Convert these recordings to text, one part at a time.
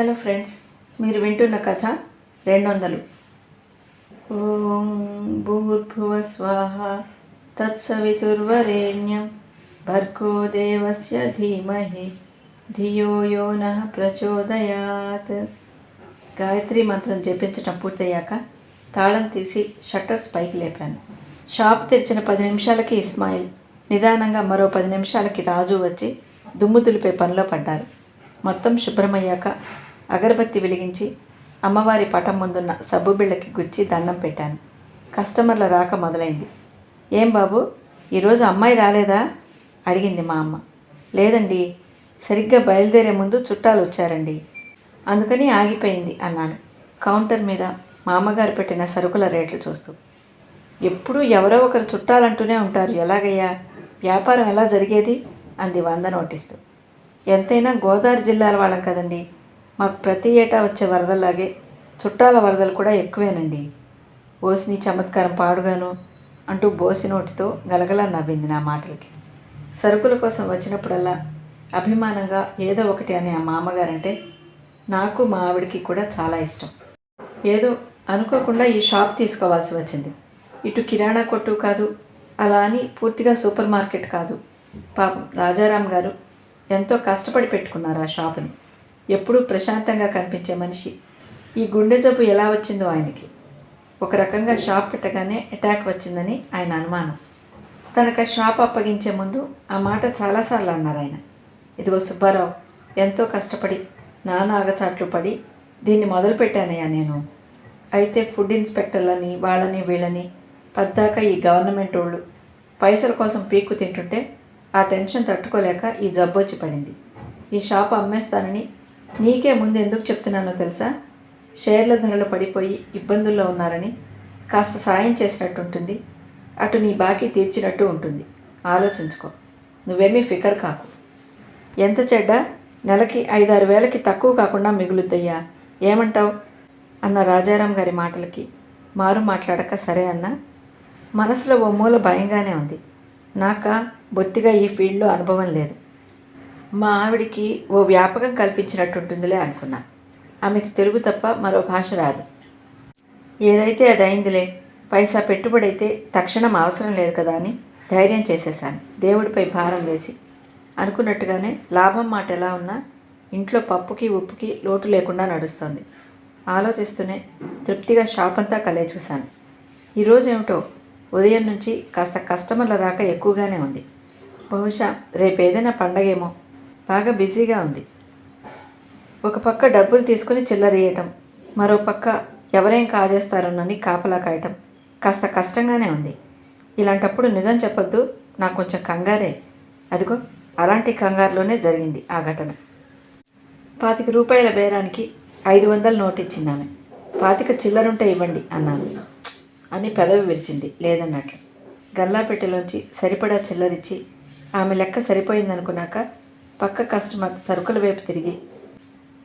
Hello friends మీరు వింటున్న కథ రెండు వందలు ఓం భూర్భువ స్వాహ తత్సవితుర్వరేణ్యం భర్గో దేవస్య ధీమహి ధియో యో నః ప్రచోదయాత్. గాయత్రి మంత్రం జపించటం పూర్తయ్యాక తాళం తీసి షట్టర్స్ పైకి లేపాను. షాప్ తెరిచిన పది నిమిషాలకి ఇస్మాయిల్ నిదానంగా మరో పది నిమిషాలకి రాజు వచ్చి దుమ్ము దులిపే పనిలో పడ్డారు. మొత్తం శుభ్రమయ్యాక అగరబత్తి వెలిగించి అమ్మవారి పటం ముందున్న సబ్బు బిళ్ళకి గుచ్చి దండం పెట్టాను. కస్టమర్ల రాక మొదలైంది. ఏం బాబు ఈరోజు అమ్మాయి రాలేదా? అడిగింది మా అమ్మ. లేదండి సరిగ్గా బయలుదేరే ముందు చుట్టాలు వచ్చారండి. అందుకని ఆగిపోయింది అన్నాను. కౌంటర్ మీద మా అమ్మగారు పెట్టిన సరుకుల రేట్లు చూస్తూ. ఎప్పుడూ ఎవరో ఒకరు చుట్టాలంటూనే ఉంటారు. ఎలాగయ్యా? వ్యాపారం ఎలా జరిగేది? అంది వంద నోటిస్తూ. ఎంతైనా గోదావరి జిల్లాల వాళ్ళం కదండి. మాకు ప్రతి ఏటా వచ్చే వరదల్లాగే చుట్టాల వరదలు కూడా ఎక్కువేనండి. ఓసిని చమత్కారం పాడుగాను అంటూ బోసి నోటితో గలగలా నవ్వింది నా మాటలకి. సరుకుల కోసం వచ్చినప్పుడల్లా అభిమానంగా ఏదో ఒకటి అనే ఆ మామగారంటే నాకు మా ఆవిడకి కూడా చాలా ఇష్టం. ఏదో అనుకోకుండా ఈ షాప్ తీసుకోవాల్సి వచ్చింది. ఇటు కిరాణా కొట్టు కాదు అలా అని పూర్తిగా సూపర్ మార్కెట్ కాదు. పాపం రాజారాం గారు ఎంతో కష్టపడి పెట్టుకున్నారు ఆ షాపుని. ఎప్పుడూ ప్రశాంతంగా కనిపించే మనిషి. ఈ గుండె జబ్బు ఎలా వచ్చిందో ఆయనకి. ఒక రకంగా షాప్ పెట్టగానే అటాక్ వచ్చిందని ఆయన అనుమానం. తనకు ఆ షాప్ అప్పగించే ముందు ఆ మాట చాలాసార్లు అన్నారు ఆయన. ఇదిగో సుబ్బారావు ఎంతో కష్టపడి నానా ఆగచాట్లు పడి దీన్ని మొదలుపెట్టానయ్యా నేను. అయితే ఫుడ్ ఇన్స్పెక్టర్లని వాళ్ళని వీళ్ళని పద్దాక ఈ గవర్నమెంట్ వాళ్ళు పైసల కోసం పీక్కు తింటుంటే ఆ టెన్షన్ తట్టుకోలేక ఈ జబ్బు వచ్చి పడింది. ఈ షాప్ అమ్మేస్తానని నీకే ముందు ఎందుకు చెప్తున్నానో తెలుసా? షేర్ల ధరలు పడిపోయి ఇబ్బందుల్లో ఉన్నారని కాస్త సాయం చేసినట్టు ఉంటుంది అటు నీ బాకీ తీర్చినట్టు ఉంటుంది. ఆలోచించుకో. నువ్వేమీ ఫికర్ కాకు. ఎంత చెడ్డ? నెలకి ఐదారు వేలకి తక్కువ కాకుండా మిగులుద్దయ్యా. ఏమంటావు? అన్న రాజారాం గారి మాటలకి మారు మాట్లాడక సరే అన్నా? మనసులో ఓ మూల భయంగానే ఉంది. నాక బొత్తిగా ఈ ఫీల్డ్లో అనుభవం లేదు. మా ఆవిడికి ఓ వ్యాపకం కల్పించినట్టుంటుందిలే అనుకున్నా. ఆమెకు తెలుగు తప్ప మరో భాష రాదు. ఏదైతే అది అయిందిలే పైసా పెట్టుబడి అయితే తక్షణం అవసరం లేదు కదా అని ధైర్యం చేసేశాను. దేవుడిపై భారం వేసి అనుకున్నట్టుగానే లాభం మాట ఎలా ఉన్నా ఇంట్లో పప్పుకి ఉప్పుకి లోటు లేకుండా నడుస్తోంది. ఆలోచిస్తూనే తృప్తిగా షాప్ అంతా కలే చూశాను ఈరోజు ఏమిటో ఉదయం నుంచి కాస్త కస్టమర్ల రాక ఎక్కువగానే ఉంది. బహుశా రేపు ఏదైనా పండగేమో బాగా బిజీగా ఉంది. ఒక పక్క డబ్బులు తీసుకుని చిల్లరేయటం మరో పక్క ఎవరేం కాజేస్తారోనని కాపలా కాయటం కాస్త కష్టంగానే ఉంది. ఇలాంటప్పుడు నిజం చెప్పొద్దు నాకు కొంచెం కంగారే. అదిగో అలాంటి కంగారులోనే జరిగింది ఆ ఘటన. పాతిక రూపాయల బేరానికి ఐదు వందలు నోట్ ఇచ్చింది ఆమె పాతిక చిల్లరుంటే ఇవ్వండి అన్నాను. అని పెదవి విరిచింది లేదన్నట్లు. గల్లాపెట్టెలోంచి సరిపడా చిల్లరిచ్చి ఆమె లెక్క సరిపోయిందనుకున్నాక పక్క కస్టమర్ సరుకుల వైపు తిరిగి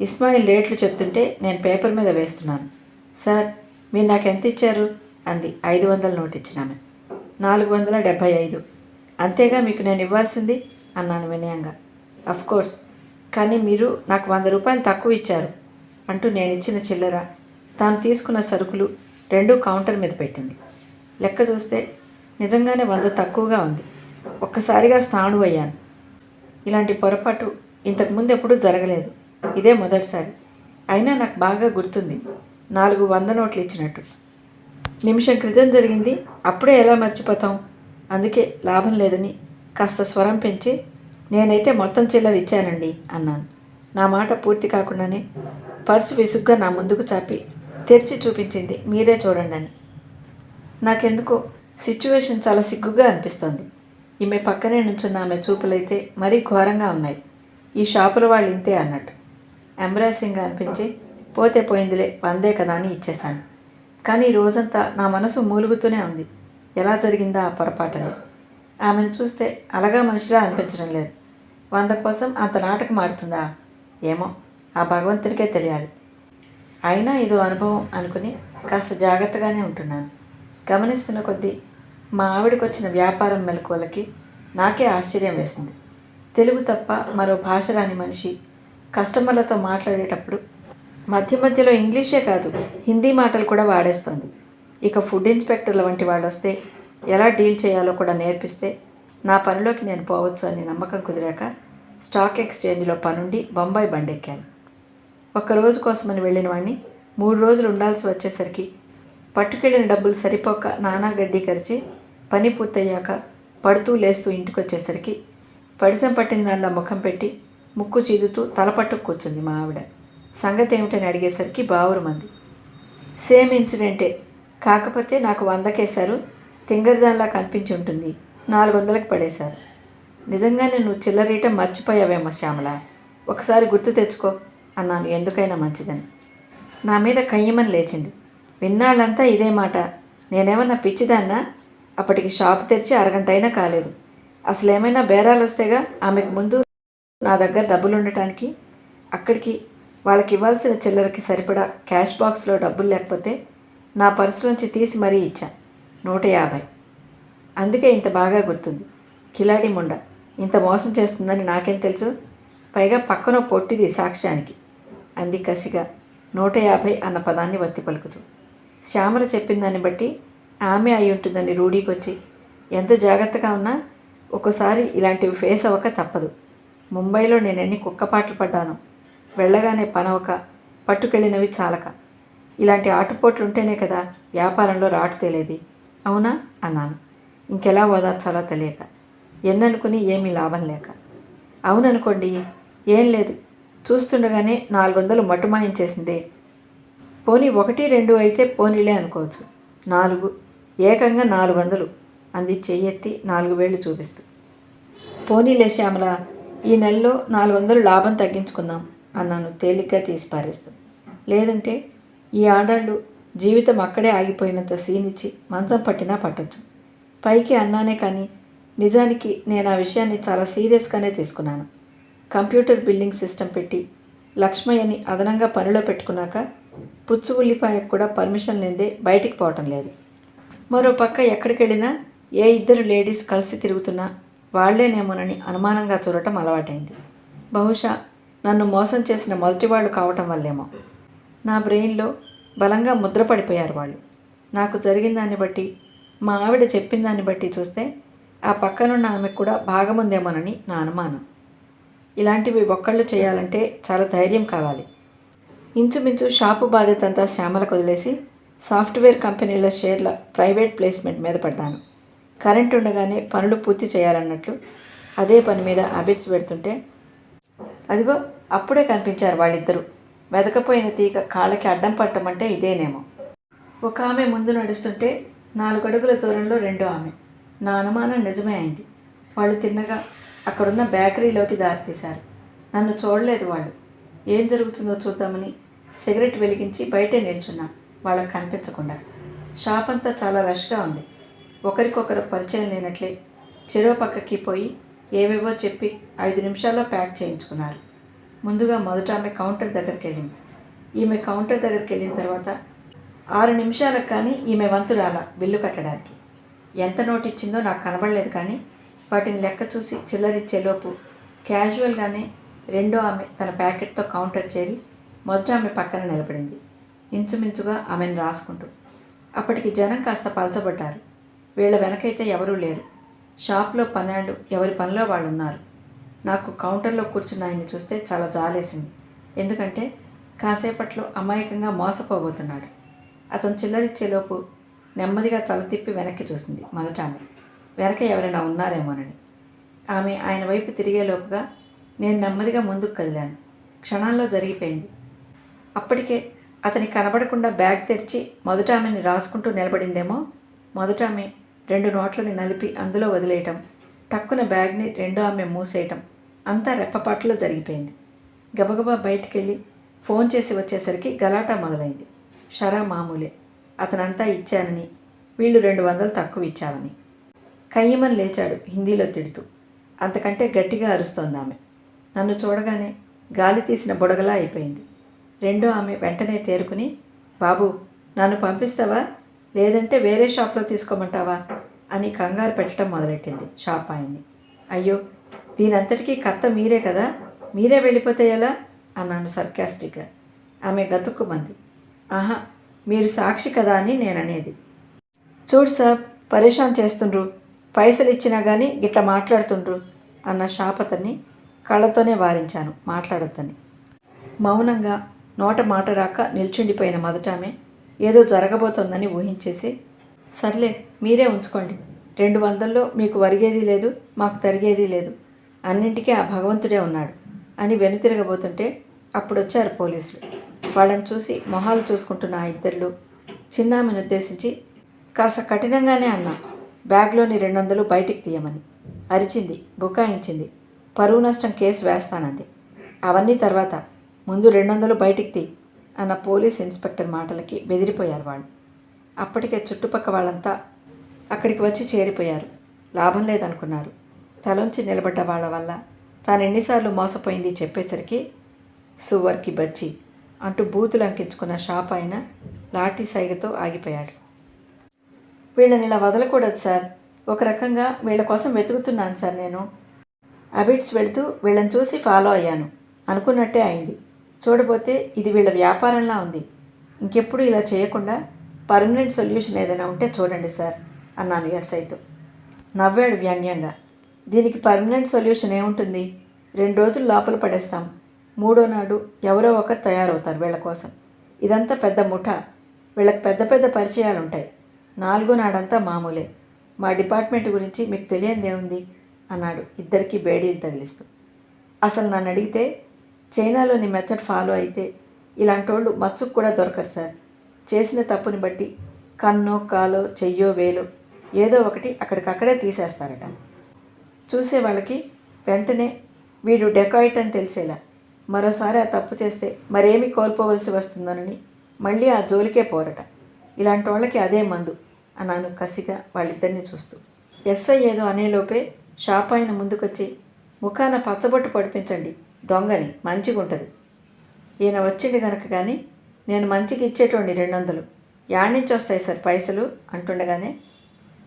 ఇస్మాయిల్ రేట్లు చెప్తుంటే నేను పేపర్ మీద వేస్తున్నాను. సార్ మీరు నాకు ఎంత ఇచ్చారు? అంది. ఐదు వందల నోట్ ఇచ్చినాను నాలుగు వందల డెబ్భై ఐదు. అంతేగా మీకు నేను ఇవ్వాల్సింది? అన్నాను వినయంగా. అఫ్కోర్స్ కానీ మీరు నాకు వంద రూపాయలు తక్కువ ఇచ్చారు అంటూ నేను ఇచ్చిన చిల్లర తాను తీసుకున్న సరుకులు రెండూ కౌంటర్ మీద పెట్టింది. లెక్క చూస్తే నిజంగానే వంద తక్కువగా ఉంది. ఒక్కసారిగా స్థాణు అయ్యాను ఇలాంటి పొరపాటు ఇంతకుముందు ఎప్పుడూ జరగలేదు. ఇదే మొదటిసారి. అయినా నాకు బాగా గుర్తుంది. నాలుగు వంద నోట్లు ఇచ్చినట్టు. నిమిషం క్రితం జరిగింది. అప్పుడే ఎలా మర్చిపోతాం? అందుకే లాభం లేదని కాస్త స్వరం పెంచి నేనైతే మొత్తం చిల్లర ఇచ్చానండి అన్నాను. నా మాట పూర్తి కాకుండానే పర్సు విసుగ్గా నా ముందుకు చాపి తెరిచి చూపించింది. మీరే చూడండి అని. నాకెందుకో సిచ్యువేషన్ చాలా సిగ్గుగా అనిపిస్తోంది. ఈమె పక్కనే నుంచున్న ఆమె చూపులైతే మరీ ఘోరంగా ఉన్నాయి. ఈ షాపుల వాళ్ళు ఇంతే అన్నట్టు. ఎంబ్రాసింగ్గా అనిపించి పోతే పోయిందిలే వందే కదా అని ఇచ్చేశాను. కానీ రోజంతా నా మనసు మూలుగుతూనే ఉంది. ఎలా జరిగిందా ఆ పొరపాటని? ఆమెను చూస్తే అలగా మనిషిలా అనిపించడం లేదు. వంద కోసం అంత నాటకం ఆడుతుందా? ఏమో ఆ భగవంతునికే తెలియాలి. అయినా ఇదో అనుభవం అనుకుని కాస్త జాగ్రత్తగానే ఉంటున్నాను. గమనిస్తున్న కొద్దీ మా ఆవిడకు వచ్చిన వ్యాపారం మెలకువలకి నాకే ఆశ్చర్యం వేసింది. తెలుగు తప్ప మరో భాష రాని మనిషి కస్టమర్లతో మాట్లాడేటప్పుడు మధ్య మధ్యలో ఇంగ్లీషే కాదు హిందీ మాటలు కూడా వాడేస్తుంది. ఇక ఫుడ్ ఇన్స్పెక్టర్ల వంటి వాళ్ళు వస్తే ఎలా డీల్ చేయాలో కూడా నేర్పిస్తే నా పనిలోకి నేను పోవచ్చు అని నమ్మకం కుదిరాక స్టాక్ ఎక్స్చేంజ్లో పనుండి బొంబాయి బండెక్కాను. ఒక్క రోజు కోసమని వెళ్ళిన వాడిని మూడు రోజులు ఉండాల్సి వచ్చేసరికి పట్టుకెళ్ళిన డబ్బులు సరిపోక నానా గడ్డి కరిచి పని పూర్తయ్యాక పడుతూ లేస్తూ ఇంటికి వచ్చేసరికి పడిసం పట్టిన దానిలా ముఖం పెట్టి ముక్కు చీదుతూ తలపట్టు కూర్చుంది మా ఆవిడ. సంగతి ఏమిటని అడిగేసరికి బావురు మంది సేమ్ ఇన్సిడెంటే. కాకపోతే నాకు వందకేశారు తింగరిదానిలా కనిపించి ఉంటుంది. నాలుగు వందలకు పడేశారు. నిజంగానే నువ్వు చిల్లరీట మర్చిపోయావేమో శ్యామల. ఒకసారి గుర్తు తెచ్చుకో అన్నాను. ఎందుకైనా మంచిదని. నా మీద కయ్యమని లేచింది. విన్నాళ్ళంతా ఇదే మాట. నేనేమన్నా పిచ్చిదాన్నా? అప్పటికి షాప్ తెరిచి అరగంట అయినా కాలేదు. అసలు ఏమైనా బేరాలు వస్తేగా ఆమెకు ముందు నా దగ్గర డబ్బులు ఉండటానికి అక్కడికి వాళ్ళకి ఇవ్వాల్సిన చిల్లరకి సరిపడా క్యాష్ బాక్స్లో డబ్బులు లేకపోతే నా పర్సులోంచి తీసి మరీ ఇచ్చా. నూట యాభై. అందుకే ఇంత బాగా గుర్తుంది. కిలాడి ముండ. ఇంత మోసం చేస్తుందని నాకేం తెలుసు? పైగా పక్కన పొట్టిది సాక్ష్యానికి. అంది కసిగా. నూట యాభై అన్న పదాన్ని వత్తి పలుకుతూ. శ్యామల చెప్పిన దాన్ని బట్టి ఆమె అయి ఉంటుందని రూఢీకొచ్చి. ఎంత జాగ్రత్తగా ఉన్నా ఒక్కోసారి ఇలాంటివి ఫేస్ అవ్వక తప్పదు. ముంబైలో నేను ఎన్ని కుక్కపాట్లు పడ్డాను వెళ్ళగానే పనవక పట్టుకెళ్ళినవి చాలక. ఇలాంటి ఆటుపోట్లు ఉంటేనే కదా వ్యాపారంలో రాటు తేలేది. అవునా? అన్నాను. ఇంకెలా ఓదార్చాలో తెలియక. ఎన్ననుకుని ఏమీ లాభం లేక. అవుననుకోండి ఏం లేదు. చూస్తుండగానే నాలుగు వందలు మట్టుమాయించేసిందే పోనీ ఒకటి రెండు అయితే పోనీలే అనుకోవచ్చు. నాలుగు ఏకంగా నాలుగు వందలు అంది చెయ్యెత్తి నాలుగు వేళ్ళు చూపిస్తూ పోనీలే శ్యామల ఈ నెలలో నాలుగు వందలు లాభం తగ్గించుకుందాం అన్నాను తేలిగ్గా తీసి పారేస్తూ. లేదంటే ఈ ఆడాళ్ళు జీవితం అక్కడే ఆగిపోయినంత సీనిచ్చి మంచం పట్టినా పట్టచ్చు. పైకి అన్నానే కానీ నిజానికి నేను ఆ విషయాన్ని చాలా సీరియస్గానే తీసుకున్నాను. కంప్యూటర్ బిల్లింగ్ సిస్టమ్ పెట్టి లక్ష్మయ్యని అదనంగా పనిలో పెట్టుకున్నాక పుచ్చు ఉల్లిపాయకు కూడా పర్మిషన్ లేదే బయటికి పోవటం లేదు. మరో పక్క ఎక్కడికి వెళ్ళినా ఏ ఇద్దరు లేడీస్ కలిసి తిరుగుతున్నా వాళ్ళేనేమోనని అనుమానంగా చూడటం అలవాటైంది. బహుశా నన్ను మోసం చేసిన మొదటి వాళ్ళు కావటం వల్లేమో. నా బ్రెయిన్లో బలంగా ముద్రపడిపోయారు వాళ్ళు. నాకు జరిగిన దాన్ని బట్టి మా ఆవిడ చెప్పిన దాన్ని బట్టి చూస్తే ఆ పక్కనున్న ఆమెకు కూడా భాగముందేమోనని నా అనుమానం. ఇలాంటివి ఒక్కళ్ళు చేయాలంటే చాలా ధైర్యం కావాలి. ఇంచుమించు షాపు బాధ్యత అంతా శ్యామలకు వదిలేసి సాఫ్ట్వేర్ కంపెనీల షేర్ల ప్రైవేట్ ప్లేస్మెంట్ మీద పడ్డాను. కరెంట్ ఉండగానే పనులు పూర్తి చేయాలన్నట్లు అదే పని మీద అబిట్స్ పెడుతుంటే అదిగో అప్పుడే కనిపించారు వాళ్ళిద్దరూ. వెదకపోయిన తీగ కాళ్ళకి అడ్డం పట్టమంటే ఇదేనేమో. ఒక ఆమె ముందు నడుస్తుంటే నాలుగడుగుల దూరంలో రెండో ఆమె. నా అనుమానం నిజమే అయింది. వాళ్ళు తిన్నగా అక్కడున్న బేకరీలోకి దారితీశారు. నన్ను చూడలేదు వాళ్ళు. ఏం జరుగుతుందో చూద్దామని సిగరెట్ వెలిగించి బయటే నిల్చున్నాను వాళ్ళకి కనిపించకుండా. షాప్ అంతా చాలా రష్గా ఉంది. ఒకరికొకరు పరిచయం లేనట్లే చెరువు పక్కకి పోయి ఏవేవో చెప్పి ఐదు నిమిషాల్లో ప్యాక్ చేయించుకున్నారు. ముందుగా మొదట ఆమె కౌంటర్ దగ్గరికి వెళ్ళింది ఈమె కౌంటర్ దగ్గరికి వెళ్ళిన తర్వాత ఆరు నిమిషాలకు కానీ ఈమె వంతు రాల బిల్లు కట్టడానికి. ఎంత నోట్ ఇచ్చిందో నాకు కనబడలేదు కానీ వాటిని లెక్క చూసి చిల్లరిచ్చేలోపు క్యాజువల్గానే రెండో ఆమె తన ప్యాకెట్తో కౌంటర్ చేరి మొదట ఆమె పక్కన నిలబడింది. ఇంచుమించుగా ఆమెను రాసుకుంటూ. అప్పటికి జనం కాస్త పలచబడ్డారు. వీళ్ళ వెనకైతే ఎవరూ లేరు. షాప్లో పన్నెండు ఎవరి పనిలో వాళ్ళు ఉన్నారు నాకు కౌంటర్లో కూర్చున్న ఆయన్ని చూస్తే చాలా జాలేసింది. ఎందుకంటే కాసేపట్లో అమాయకంగా మోసపోబోతున్నాడు. అతను చిల్లరిచ్చేలోపు నెమ్మదిగా తల తిప్పి వెనక్కి చూసింది మొదట ఆమె. వెనక ఎవరైనా ఉన్నారేమోనని. ఆమె ఆయన వైపు తిరిగేలోపుగా నేను నెమ్మదిగా ముందుకు కదిలాను. క్షణాల్లో జరిగిపోయింది. అప్పటికే అతని కనబడకుండా బ్యాగ్ తెరిచి మొదట ఆమెని రాసుకుంటూ నిలబడిందేమో? మొదట ఆమె రెండు నోట్లని నలిపి అందులో వదిలేయటం టక్కున బ్యాగ్ని రెండో ఆమె మూసేయటం అంతా రెప్పపాట్లో జరిగిపోయింది. గబగబా బయటికెళ్ళి ఫోన్ చేసి వచ్చేసరికి గలాటా మొదలైంది. షరా మామూలే. అతనంతా ఇచ్చానని వీళ్ళు రెండు వందలు తక్కువ ఇచ్చామని కయ్యమని లేచాడు హిందీలో తిడుతూ. అంతకంటే గట్టిగా అరుస్తోంది ఆమె నన్ను చూడగానే గాలి తీసిన బుడగలా అయిపోయింది. రెండో ఆమె వెంటనే తేరుకుని బాబు నన్ను పంపిస్తావా? లేదంటే వేరే షాప్లో తీసుకోమంటావా? అని కంగారు పెట్టడం మొదలెట్టింది షాప్ ఆయన్ని. అయ్యో దీనంతటికీ కర్త మీరే కదా? మీరే వెళ్ళిపోతే ఎలా? అన్నాను సర్కాస్టిక్గా. ఆమె గతుక్కుమంది. ఆహా మీరు సాక్షి కదా అని నేను అనేది చూడు సార్ పరేషాన్ చేస్తుండ్రు. పైసలు ఇచ్చినా కానీ గిట్లా మాట్లాడుతుండ్రు. అన్న షాప్ అతన్ని కళ్ళతోనే వారించాను మాట్లాడొద్దని. మౌనంగా నోట మాట రాక నిల్చుండిపోయిన మొదటామె ఏదో జరగబోతోందని ఊహించేసి సర్లే మీరే ఉంచుకోండి. రెండు వందల్లో మీకు వరిగేది లేదు మాకు తరిగేది లేదు. అన్నింటికీ ఆ భగవంతుడే ఉన్నాడు అని వెనుతిరగబోతుంటే అప్పుడు వచ్చారు పోలీసులు. వాళ్ళని చూసి మొహాలు చూసుకుంటున్న ఆ ఇద్దరు చిన్నామెను ఉద్దేశించి కాస్త కఠినంగానే అన్నా బ్యాగ్లోని రెండు వందలు బయటికి తీయమని. అరిచింది బుకాయించింది పరువు నష్టం కేసు వేస్తానంది. అవన్నీ తర్వాత ముందు రెండు వందలు బయటికి తీ అన్న పోలీస్ ఇన్స్పెక్టర్ మాటలకి బెదిరిపోయారు వాళ్ళు. అప్పటికే చుట్టుపక్క వాళ్ళంతా అక్కడికి వచ్చి చేరిపోయారు. లాభం లేదనుకున్నారు. తలొంచి నిలబడ్డ వాళ్ళ వల్ల తాను ఎన్నిసార్లు మోసపోయింది చెప్పేసరికి సువర్కి బచ్చి అంటూ బూతులు అంకించుకున్న షాప్ ఆయన లాఠీ సైగతో ఆగిపోయాడు. వీళ్ళని ఇలా వదలకూడదు సార్. ఒక రకంగా వీళ్ళ కోసం వెతుకుతున్నాను సార్ నేను. అబిట్స్ వెళుతూ వీళ్ళని చూసి ఫాలో అయ్యాను. అనుకున్నట్టే అయింది. చూడబోతే ఇది వీళ్ళ వ్యాపారంలా ఉంది. ఇంకెప్పుడు ఇలా చేయకుండా పర్మనెంట్ సొల్యూషన్ ఏదైనా ఉంటే చూడండి సార్ అన్నాను ఎస్ఐతో. నవ్వాడు వ్యంగ్యంగా. దీనికి పర్మనెంట్ సొల్యూషన్ ఏముంటుంది? రెండు రోజులు లోపల పడేస్తాం. మూడో నాడు ఎవరో ఒకరు తయారవుతారు వీళ్ళ కోసం. ఇదంతా పెద్ద ముఠ. వీళ్ళకి పెద్ద పెద్ద పరిచయాలు ఉంటాయి నాలుగో నాడంతా మామూలే. మా డిపార్ట్మెంట్ గురించి మీకు తెలియందేముంది? అన్నాడు ఇద్దరికీ బేడీలు తగిలిస్తూ. అసలు నన్ను అడిగితే చైనాలోని మెథడ్ ఫాలో అయితే ఇలాంటోళ్ళు మచ్చుకు కూడా దొరకరు సార్. చేసిన తప్పుని బట్టి కన్నో కాలో చెయ్యో వేలో ఏదో ఒకటి అక్కడికక్కడే తీసేస్తారట. చూసే వాళ్ళకి వెంటనే వీడు డెకాయిట్ అని తెలిసేలా మరోసారి ఆ తప్పు చేస్తే మరేమి కోల్పోవలసి వస్తుందోనని మళ్ళీ ఆ జోలికే పోరట. ఇలాంటి వాళ్ళకి అదే మందు అన్నాను కసిగా వాళ్ళిద్దరిని చూస్తూ. ఎస్ఐ ఏదో అనేలోపే షాప్ ఆయన ముందుకొచ్చి ముఖాన పచ్చబొట్టు పడిపించండి దొంగని మంచిగా ఉంటుంది ఈయన వచ్చిండు కనుక కానీ నేను మంచికి ఇచ్చేటోండి రెండు వందలు యాడ్ నుంచి వస్తాయి సార్ పైసలు? అంటుండగానే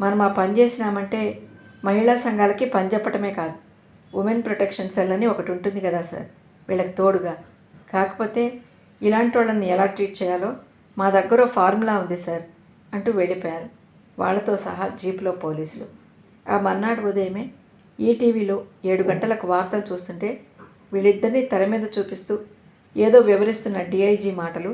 మనం ఆ పని చేసినామంటే మహిళా సంఘాలకి పని చెప్పటమే కాదు. ఉమెన్ ప్రొటెక్షన్ సెల్ అని ఒకటి ఉంటుంది కదా సార్ వీళ్ళకి తోడుగా. కాకపోతే ఇలాంటి వాళ్ళని ఎలా ట్రీట్ చేయాలో మా దగ్గర ఫార్ములా ఉంది సార్ అంటూ వెళ్ళిపోయారు. వాళ్ళతో సహా జీప్లో పోలీసులు. ఆ మర్నాడు ఉదయమే ఈటీవీలో ఏడు గంటలకు వార్తలు చూస్తుంటే వీళ్ళిద్దరినీ తెర మీద చూపిస్తూ ఏదో వివరిస్తున్న డిఐజీ మాటలు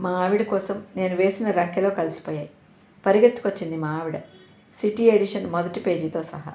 మా ఆవిడ కోసం నేను వేసిన రంకెలో కలిసిపోయాయి. పరిగెత్తుకొచ్చింది మా ఆవిడ. సిటీ ఎడిషన్ మొదటి పేజీతో సహా.